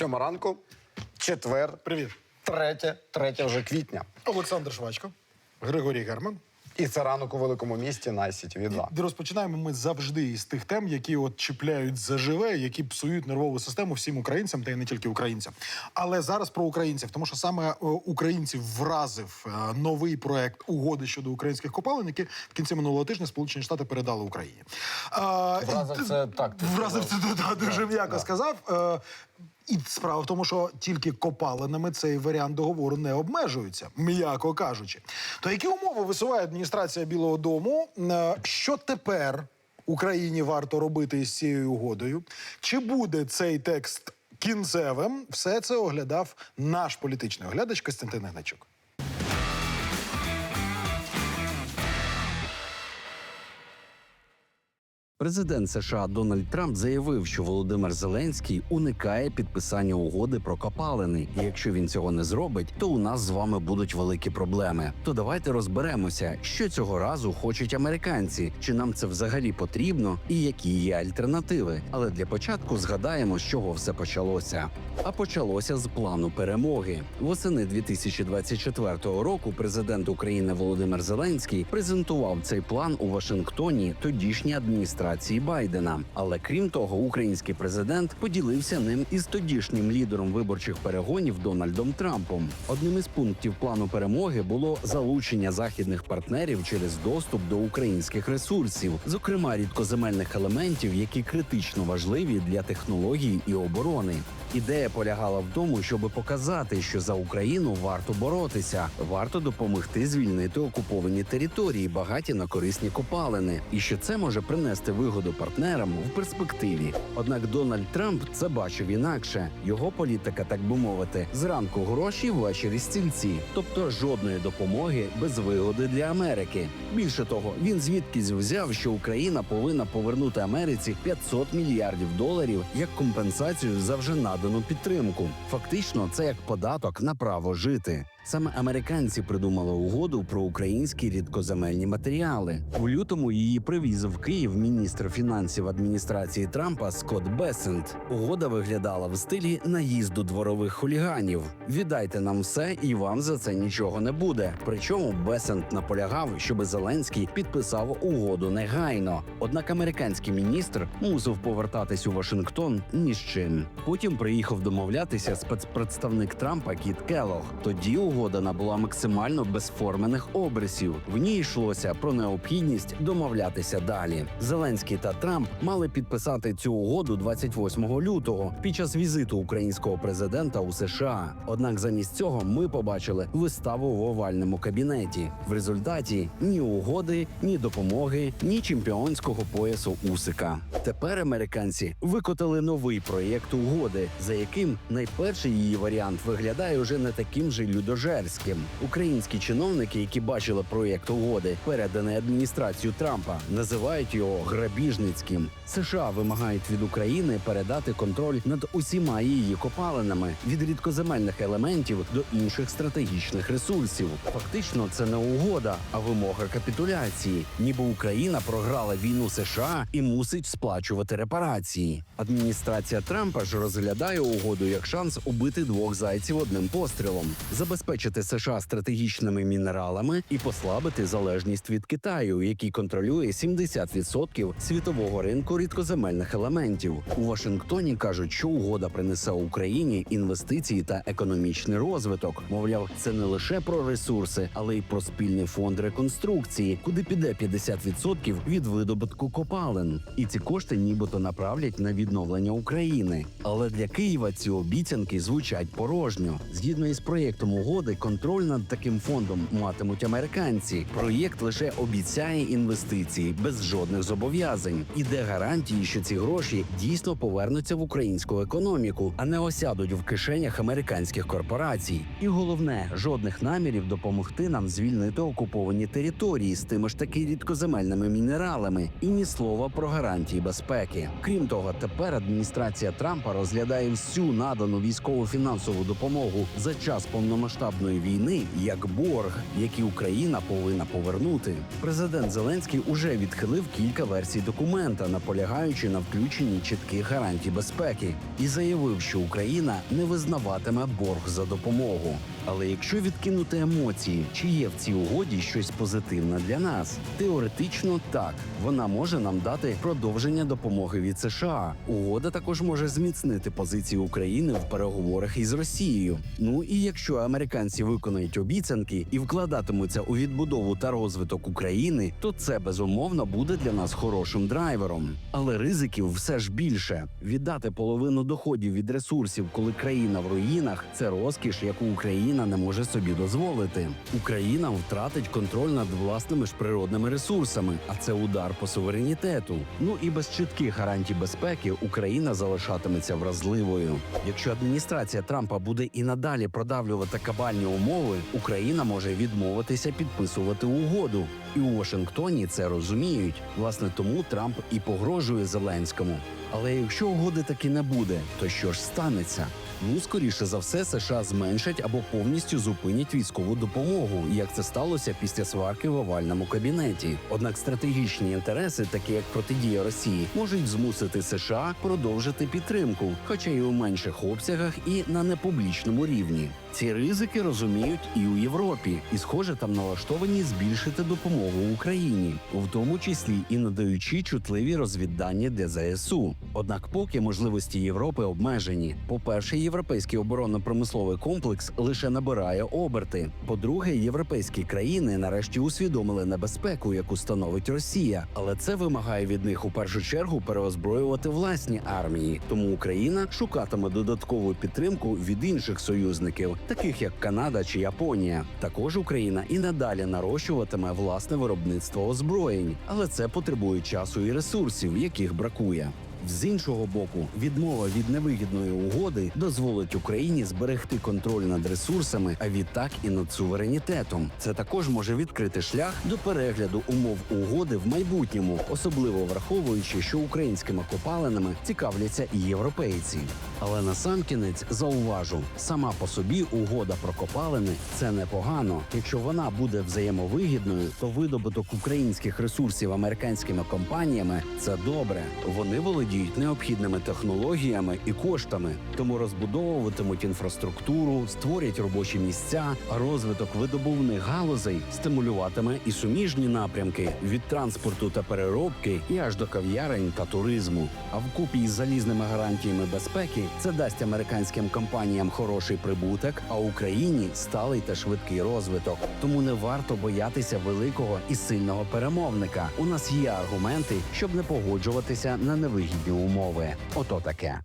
Сьома ранку, четвер, Привіт. третє, третє вже квітня. Олександр Швачко, Григорій Герман. І це ранок у великому місті на сітві 2 І розпочинаємо ми завжди із тих тем, які от чіпляють заживе, які псують нервову систему всім українцям, та й не тільки українцям. Але зараз про українців, тому що саме е, українців вразив е, новий проект угоди щодо українських копалин, які в кінці минулого тижня Сполучені Штати передали Україні. А, Вразив це так, ти Вразив це сказав. да, дуже м'яко сказав. Е, І справа в тому, що тільки копалинами цей варіант договору не обмежується, м'яко кажучи. То які умови висуває адміністрація Білого Дому? Е, Що тепер Україні варто робити із цією угодою? Чи буде цей текст кінцевим? Все це оглядав наш політичний оглядач Костянтин Гначук. Президент США Дональд Трамп заявив, що Володимир Зеленський уникає підписання угоди про копалини. І якщо він цього не зробить, то у нас з вами будуть великі проблеми. То давайте розберемося, що цього разу хочуть американці, чи нам це взагалі потрібно, і які є альтернативи. Але для початку згадаємо, з чого все почалося. А почалося з плану перемоги. Восени 2024 року президент України Володимир Зеленський презентував цей план у Вашингтоні тодішній адміністрації Байдена. Але крім того, український президент поділився ним із тодішнім лідером виборчих перегонів Дональдом Трампом. Одним із пунктів плану перемоги було залучення західних партнерів через доступ до українських ресурсів, зокрема рідкоземельних елементів, які критично важливі для технологій і оборони. Ідея полягала в тому, щоб показати, що за Україну варто боротися, варто допомогти звільнити окуповані території, багаті на корисні копалини, і що це може принести вигоду партнерам в перспективі. Однак Дональд Трамп це бачив інакше. Його політика, так би мовити, зранку гроші, ввечері стільці, тобто жодної допомоги без вигоди для Америки. Більше того, він звідкись взяв, що Україна повинна повернути Америці 500 мільярдів доларів як компенсацію за вже надану підтримку. Фактично, це як податок на право жити. Саме американці придумали угоду про українські рідкоземельні матеріали. У лютому її привіз в Київ міністр фінансів адміністрації Трампа Скотт Бесент. Угода виглядала в стилі наїзду дворових хуліганів. Віддайте нам все, і вам за це нічого не буде. Причому Бесент наполягав, щоб Зеленський підписав угоду негайно. Однак американський міністр мусив повертатись у Вашингтон ні з чим. Потім приїхав домовлятися спецпредставник Трампа Кіт Келлог. Тоді угода набула максимально безформених обрисів. В ній йшлося про необхідність домовлятися далі. Зеленський та Трамп мали підписати цю угоду 28 лютого під час візиту українського президента у США. Однак замість цього ми побачили виставу в овальному кабінеті. В результаті ні угоди, ні допомоги, ні чемпіонського поясу Усика. Тепер американці викотали новий проєкт угоди, за яким найперший її варіант виглядає уже не таким же людожерським. Українські чиновники, які бачили проєкт угоди, переданий адміністрацією Трампа, називають його грабіжницьким. США вимагають від України передати контроль над усіма її копалинами від рідкоземельних елементів до інших стратегічних ресурсів. Фактично, це не угода, а вимога капітуляції, ніби Україна програла війну США і мусить сплачувати репарації. Адміністрація Трампа ж розглядає угоду як шанс убити двох зайців одним пострілом, забезпечити США стратегічними мінералами і послабити залежність від Китаю, який контролює 70% світового ринку рідкоземельних елементів. У Вашингтоні кажуть, що угода принесе Україні інвестиції та економічний розвиток. Мовляв, це не лише про ресурси, але й про спільний фонд реконструкції, куди піде 50% від видобутку копалин. І ці кошти нібито направлять на відновлення України. Але для Києва ці обіцянки звучать порожньо. Згідно із проєктом угоди, контроль над таким фондом матимуть американці. Проєкт лише обіцяє інвестиції без жодних зобов'язань. І де гарантії, що ці гроші дійсно повернуться в українську економіку, а не осядуть в кишенях американських корпорацій. І головне, жодних намірів допомогти нам звільнити окуповані території з тими ж таки рідкоземельними мінералами, і ні слова про гарантії безпеки. Крім того, тепер адміністрація Трампа розглядає всю надану військово фінансову допомогу за час повномасштабного повномасштабної війни як борг, який Україна повинна повернути. Президент Зеленський уже відхилив кілька версій документа, наполягаючи на включенні чітких гарантій безпеки, і заявив, що Україна не визнаватиме борг за допомогу. Але якщо відкинути емоції, чи є в цій угоді щось позитивне для нас? Теоретично так вона може нам дати продовження допомоги від США. Угода також може зміцнити позиції України в переговорах із Росією. Ну і якщо американці виконають обіцянки і вкладатимуться у відбудову та розвиток України, то це безумовно буде для нас хорошим драйвером. Але ризиків все ж більше. Віддати половину доходів від ресурсів, коли країна в руїнах, це розкіш, яку Україна не може собі дозволити. Україна втратить контроль над власними ж природними ресурсами, а це удар по суверенітету. Ну і без чітких гарантій безпеки Україна залишатиметься вразливою. Якщо адміністрація Трампа буде і надалі продавлювати кабальні умови, Україна може відмовитися підписувати угоду. І у Вашингтоні це розуміють. Власне, тому Трамп і погрожує Зеленському. Але якщо угоди таки не буде, то що ж станеться? Ну, скоріше за все, США зменшать або повністю зупинять військову допомогу, як це сталося після сварки в овальному кабінеті. Однак стратегічні інтереси, такі як протидія Росії, можуть змусити США продовжити підтримку, хоча й у менших обсягах і на непублічному рівні. Ці ризики розуміють і у Європі, і схоже там налаштовані збільшити допомогу Україні, в тому числі і надаючи чутливі розвіддані ЗСУ. Однак, поки можливості Європи обмежені. По-перше, європейський оборонно-промисловий комплекс лише набирає оберти. По-друге, європейські країни нарешті усвідомили небезпеку, яку становить Росія, але це вимагає від них у першу чергу переозброювати власні армії. Тому Україна шукатиме додаткову підтримку від інших союзників, таких як Канада чи Японія. Також Україна і надалі нарощуватиме власне виробництво озброєнь, але це потребує часу і ресурсів, яких бракує. З іншого боку, відмова від невигідної угоди дозволить Україні зберегти контроль над ресурсами, а відтак і над суверенітетом. Це також може відкрити шлях до перегляду умов угоди в майбутньому, особливо враховуючи, що українськими копалинами цікавляться і європейці. Але насамкінець зауважу, сама по собі угода про копалини це непогано. Якщо вона буде взаємовигідною, то видобуток українських ресурсів американськими компаніями це добре. Вони володіють необхідними технологіями і коштами, тому розбудовуватимуть інфраструктуру, створять робочі місця, а розвиток видобувних галузей стимулюватиме і суміжні напрямки від транспорту та переробки і аж до кав'ярень та туризму. А вкупі із залізними гарантіями безпеки це дасть американським компаніям хороший прибуток, а Україні сталий та швидкий розвиток. Тому не варто боятися великого і сильного перемовника. У нас є аргументи, щоб не погоджуватися на невигідні умови. Ото таке.